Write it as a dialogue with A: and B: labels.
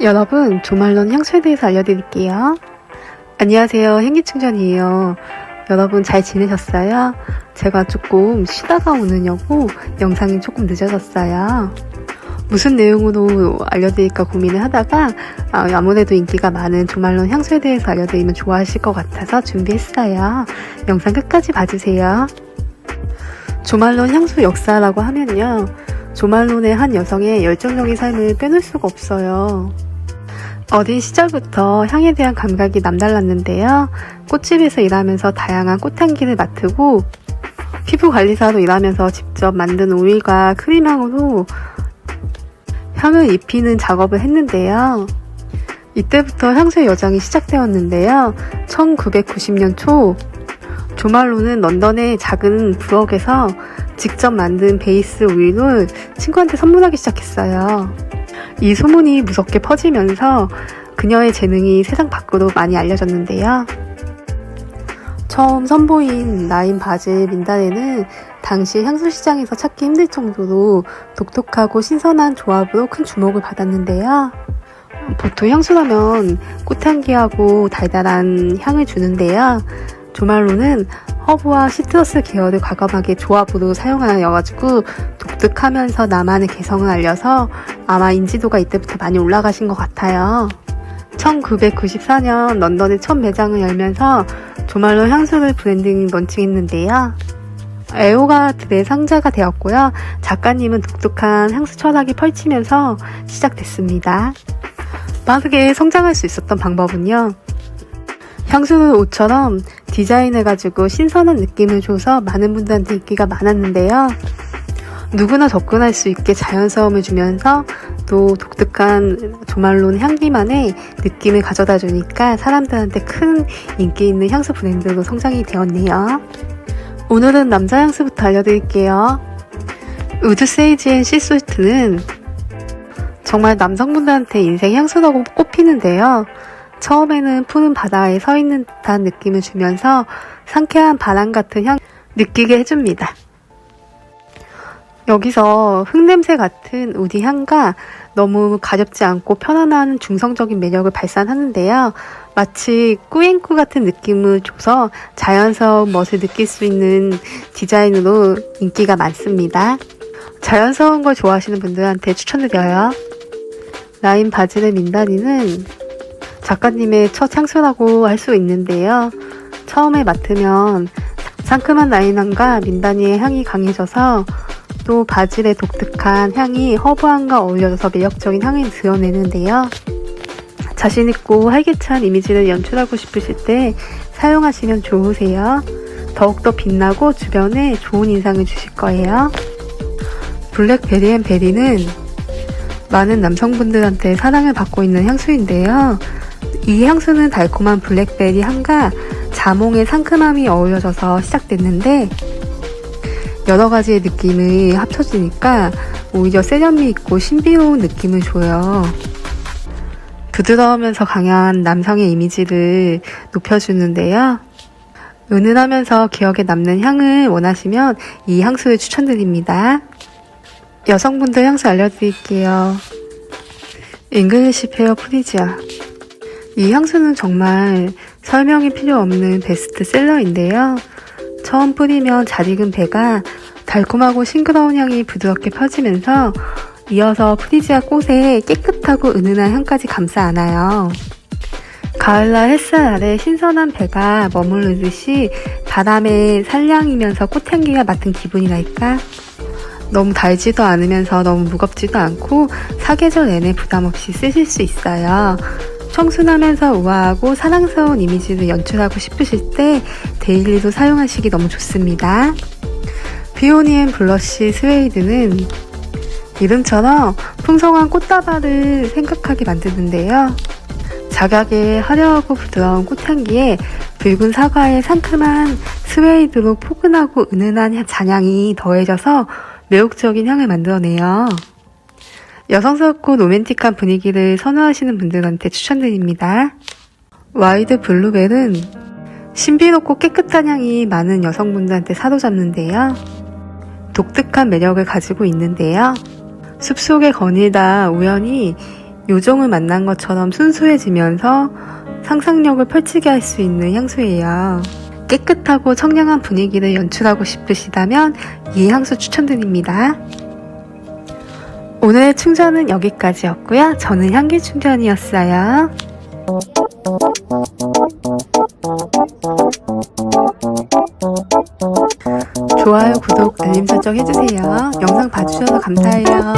A: 여러분, 조말론 향수에 대해서 알려드릴게요. 안녕하세요. 행기충전이에요. 여러분 잘 지내셨어요? 제가 조금 쉬다가 오느냐고 영상이 조금 늦어졌어요. 무슨 내용으로 알려드릴까 고민을 하다가 아, 아무래도 인기가 많은 조말론 향수에 대해서 알려드리면 좋아하실 것 같아서 준비했어요. 영상 끝까지 봐주세요. 조말론 향수 역사라고 하면요. 조말론의 한 여성의 열정적인 삶을 빼놓을 수가 없어요. 어린 시절부터 향에 대한 감각이 남달랐는데요. 꽃집에서 일하면서 다양한 꽃향기를 맡고 피부 관리사로 일하면서 직접 만든 오일과 크림향으로 향을 입히는 작업을 했는데요. 이때부터 향수의 여정이 시작되었는데요. 1990년 초 조말로는 런던의 작은 부엌에서 직접 만든 베이스 오일을 친구한테 선물하기 시작했어요. 이 소문이 무섭게 퍼지면서 그녀의 재능이 세상 밖으로 많이 알려졌는데요. 처음 선보인 라인 바질 민달에는 당시 향수 시장에서 찾기 힘들 정도로 독특하고 신선한 조합으로 큰 주목을 받았는데요. 보통 향수라면 꽃향기하고 달달한 향을 주는데요. 조말로는 허브와 시트러스 계열을 과감하게 조합으로 사용하여가지고 독특하면서 나만의 개성을 알려서 아마 인지도가 이때부터 많이 올라가신 것 같아요. 1994년 런던에 첫 매장을 열면서 조말로 향수를 브랜딩 런칭했는데요. 에오가 대상자가 되었고요. 작가님은 독특한 향수 철학이 펼치면서 시작됐습니다. 빠르게 성장할 수 있었던 방법은요. 향수는 옷처럼 디자인해가지고 신선한 느낌을 줘서 많은 분들한테 인기가 많았는데요. 누구나 접근할 수 있게 자연스러움을 주면서 또 독특한 조말론 향기만의 느낌을 가져다 주니까 사람들한테 큰 인기 있는 향수 브랜드로 성장이 되었네요. 오늘은 남자 향수부터 알려드릴게요. 우드 세이지 앤 시솔트는 정말 남성분들한테 인생 향수라고 꼽히는데요. 처음에는 푸른 바다에 서 있는 듯한 느낌을 주면서 상쾌한 바람 같은 향 느끼게 해줍니다. 여기서 흙냄새 같은 우디 향과 너무 가렵지 않고 편안한 중성적인 매력을 발산하는데요. 마치 꾸앵꾸 같은 느낌을 줘서 자연스러운 멋을 느낄 수 있는 디자인으로 인기가 많습니다. 자연스러운 걸 좋아하시는 분들한테 추천드려요. 라인 바질의 민다리는 작가님의 첫 향수라고 할 수 있는데요. 처음에 맡으면 상큼한 라인향과 민다니의 향이 강해져서 또 바질의 독특한 향이 허브향과 어울려져서 매력적인 향을 드러내는데요. 자신있고 활기찬 이미지를 연출하고 싶으실 때 사용하시면 좋으세요. 더욱더 빛나고 주변에 좋은 인상을 주실 거예요. 블랙베리 앤 베리는 많은 남성분들한테 사랑을 받고 있는 향수인데요. 이 향수는 달콤한 블랙베리 향과 자몽의 상큼함이 어우러져서 시작됐는데 여러 가지의 느낌이 합쳐지니까 오히려 세련미 있고 신비로운 느낌을 줘요. 부드러우면서 강한 남성의 이미지를 높여주는데요. 은은하면서 기억에 남는 향을 원하시면 이 향수를 추천드립니다. 여성분들 향수 알려드릴게요. 잉글리시 페어 프리지아. 이 향수는 정말 설명이 필요 없는 베스트셀러인데요. 처음 뿌리면 잘 익은 배가 달콤하고 싱그러운 향이 부드럽게 퍼지면서 이어서 프리지아 꽃에 깨끗하고 은은한 향까지 감싸 안아요. 가을날 햇살 아래 신선한 배가 머무르듯이 바람에 살량이면서 꽃향기가 맡은 기분이랄까? 너무 달지도 않으면서 너무 무겁지도 않고 사계절 내내 부담 없이 쓰실 수 있어요. 청순하면서 우아하고 사랑스러운 이미지를 연출하고 싶으실 때 데일리로 사용하시기 너무 좋습니다. 비오니엔 블러쉬 스웨이드는 이름처럼 풍성한 꽃다발을 생각하게 만드는데요. 작약의 화려하고 부드러운 꽃향기에 붉은 사과의 상큼한 스웨이드로 포근하고 은은한 잔향이 더해져서 매혹적인 향을 만들어내요. 여성스럽고 로맨틱한 분위기를 선호하시는 분들한테 추천드립니다. 와이드 블루벨은 신비롭고 깨끗한 향이 많은 여성분들한테 사로잡는데요. 독특한 매력을 가지고 있는데요. 숲속에 거닐다 우연히 요정을 만난 것처럼 순수해지면서 상상력을 펼치게 할 수 있는 향수예요. 깨끗하고 청량한 분위기를 연출하고 싶으시다면 이 향수 추천드립니다. 오늘의 충전은 여기까지였고요. 저는 향기 충전이었어요. 좋아요, 구독, 알림 설정 해주세요. 영상 봐주셔서 감사해요.